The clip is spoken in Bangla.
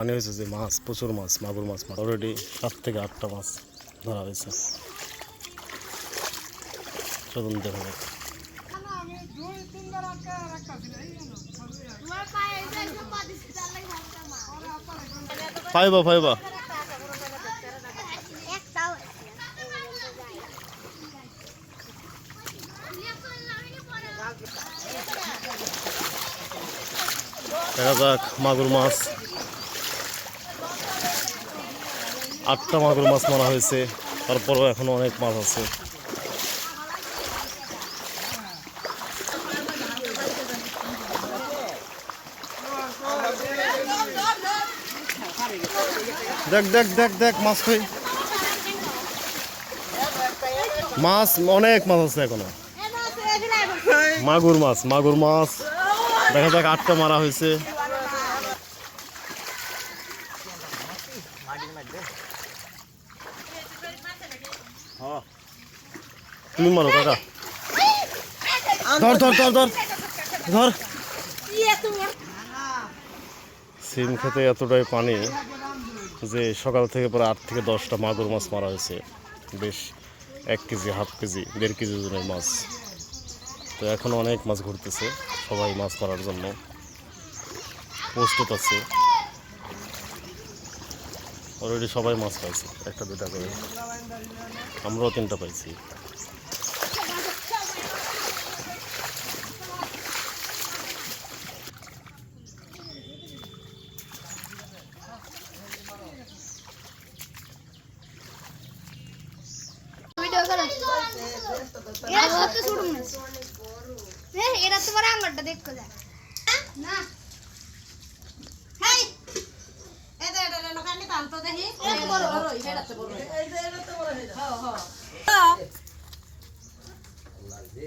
মানে হয়েছে যে মাছ প্রচুর মাছ মাগুর মাছ অলরেডি সাত থেকে আটটা মাছ ধরা হয়েছে। চলুন দেখা যাক। তোমার পায়ে এই যে একটা পা দিছে, তার লাগি ভাবতাম মা। পাইবা পাইবা একটাও দেখা যাক মাগুর মাছ। আটটা মাগুর মাছ মারা হয়েছে, তারপরেও এখনও অনেক মাছ আছে। দেখ দেখ দেখ দেখ, মাছ কই মাছ, অনেক মাছ আছে এখনও। মাগুর মাছ মাগুর মাছ। দেখা যাক আটটা মারা হয়েছে। তুমি মারো, কাকা। ধর ধর ধর ধর ধর। সিম খেতে এতটাই পানি যে সকাল থেকে প্রায় আট থেকে দশটা মাগুর মাছ মারা হয়েছে। বেশ এক কেজি, হাফ কেজি, দেড় কেজি ওজনের মাছ। তো এখন অনেক মাছ ঘুরতেছে, সবাই মাছ মারার জন্য। প্রস্তুত আছে। অলরেডি সবাই মাছ পাইছি। একটা, দুটা করে। আমরাও তিনটা পাইছি। এরা এরা তোমার আঙ্গুলটা দেখো না। এটা বড় বড়। এটাতে বড় হ্যাঁ পাইছি